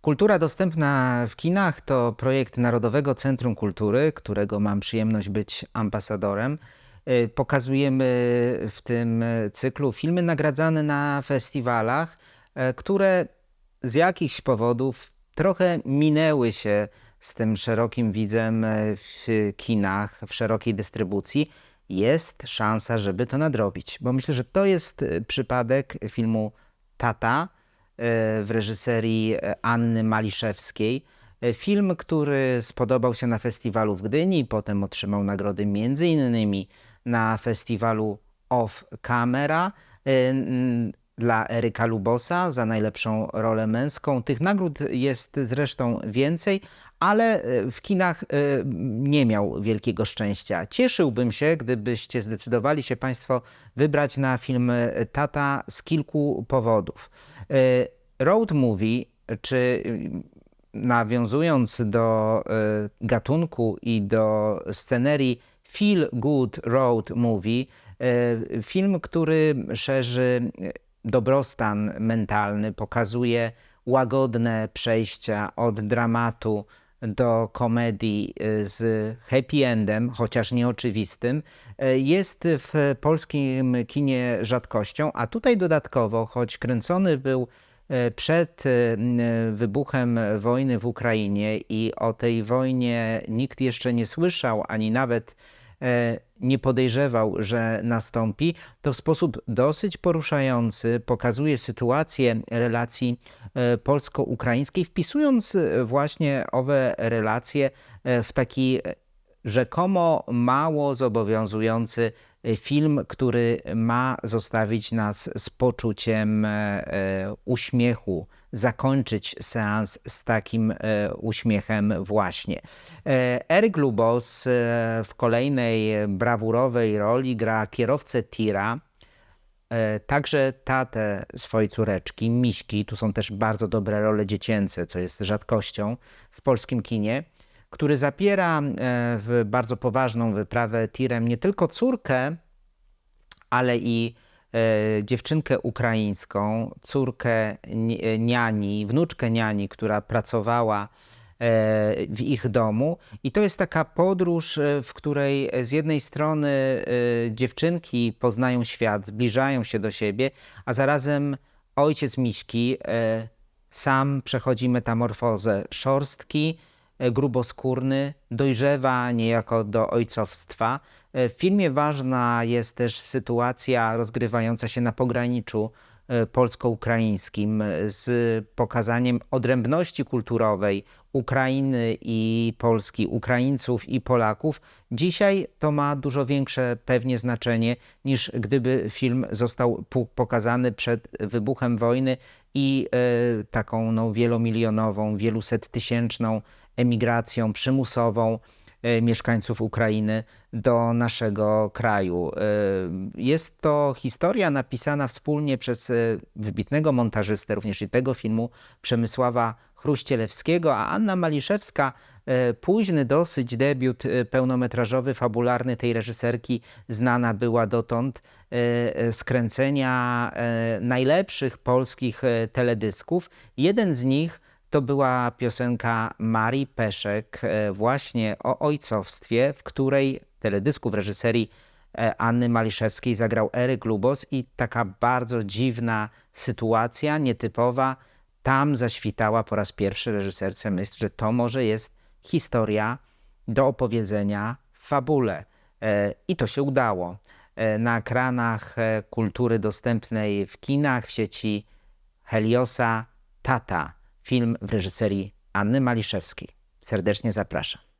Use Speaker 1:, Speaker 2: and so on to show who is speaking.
Speaker 1: Kultura dostępna w kinach to projekt Narodowego Centrum Kultury, którego mam przyjemność być ambasadorem. Y, Pokazujemy w tym cyklu filmy nagradzane na festiwalach, e, które z jakichś powodów trochę minęły się z tym szerokim widzem e, w kinach, w szerokiej dystrybucji. Jest szansa, żeby to nadrobić, bo myślę, że to jest e, przypadek filmu Tata w reżyserii Anny Maliszewskiej. Film, który spodobał się na festiwalu w Gdyni, potem otrzymał nagrody między innymi na festiwalu Off Camera dla Eryka Lubosa za najlepszą rolę męską. Tych nagród jest zresztą więcej, ale y, w kinach y, nie miał wielkiego szczęścia. Cieszyłbym się, gdybyście zdecydowali się Państwo wybrać na film y, Tata z kilku powodów. Road movie, czy y, nawiązując do gatunku i do scenerii Feel Good Road Movie, film, który szerzy dobrostan mentalny, pokazuje łagodne przejścia od dramatu do komedii y, z happy endem, chociaż nieoczywistym, y, jest w polskim kinie rzadkością, a tutaj dodatkowo, choć kręcony był e, przed wybuchem wojny w Ukrainie i o tej wojnie nikt jeszcze nie słyszał, ani nawet nie podejrzewał, że nastąpi, to w sposób dosyć poruszający pokazuje sytuację relacji e, polsko-ukraińskiej, wpisując e, właśnie owe relacje e, w taki rzekomo mało zobowiązujący e, film, który ma zostawić nas z poczuciem e, e, uśmiechu, zakończyć seans z takim e, uśmiechem właśnie. E, Eryk Lubos w kolejnej brawurowej roli gra kierowcę tira, także tatę swojej córeczki, Miśki. Tu są też bardzo dobre role dziecięce, co jest rzadkością w polskim kinie, który zapiera e, w bardzo poważną wyprawę tirem nie tylko córkę, ale i e, dziewczynkę ukraińską, córkę ni- niani, wnuczkę niani, która pracowała e, w ich domu. I to jest taka podróż, e, w której z jednej strony e, dziewczynki poznają świat, zbliżają się do siebie, a zarazem ojciec Miśki e, sam przechodzi metamorfozę szorstki, e, gruboskórny, dojrzewa niejako do ojcowstwa. E, W filmie ważna jest też sytuacja rozgrywająca się na pograniczu e, polsko-ukraińskim e, z pokazaniem odrębności kulturowej Ukrainy i Polski, Ukraińców i Polaków. Dzisiaj to ma dużo większe pewnie znaczenie niż gdyby film został pokazany przed wybuchem wojny i e, taką no, wielomilionową, wielusettysięczną emigracją przymusową e, mieszkańców Ukrainy do naszego kraju. E, Jest to historia napisana wspólnie przez e, wybitnego montażystę również i tego filmu, Przemysława Chruścielewskiego, a Anna Maliszewska, e, późny dosyć debiut e, pełnometrażowy, fabularny tej reżyserki, znana była dotąd e, e, z kręcenia e, najlepszych polskich e, teledysków. Jeden z nich to była piosenka Marii Peszek e, właśnie o ojcowstwie, w której teledysku w reżyserii e, Anny Maliszewskiej zagrał Eryk Lubos i taka bardzo dziwna sytuacja, nietypowa, tam zaświtała po raz pierwszy reżyserce myśl, że to może jest historia do opowiedzenia w fabule. E, I to się udało. Na ekranach kultury dostępnej w kinach, w sieci Heliosa Tata. Film w reżyserii Anny Maliszewskiej. Serdecznie zapraszam.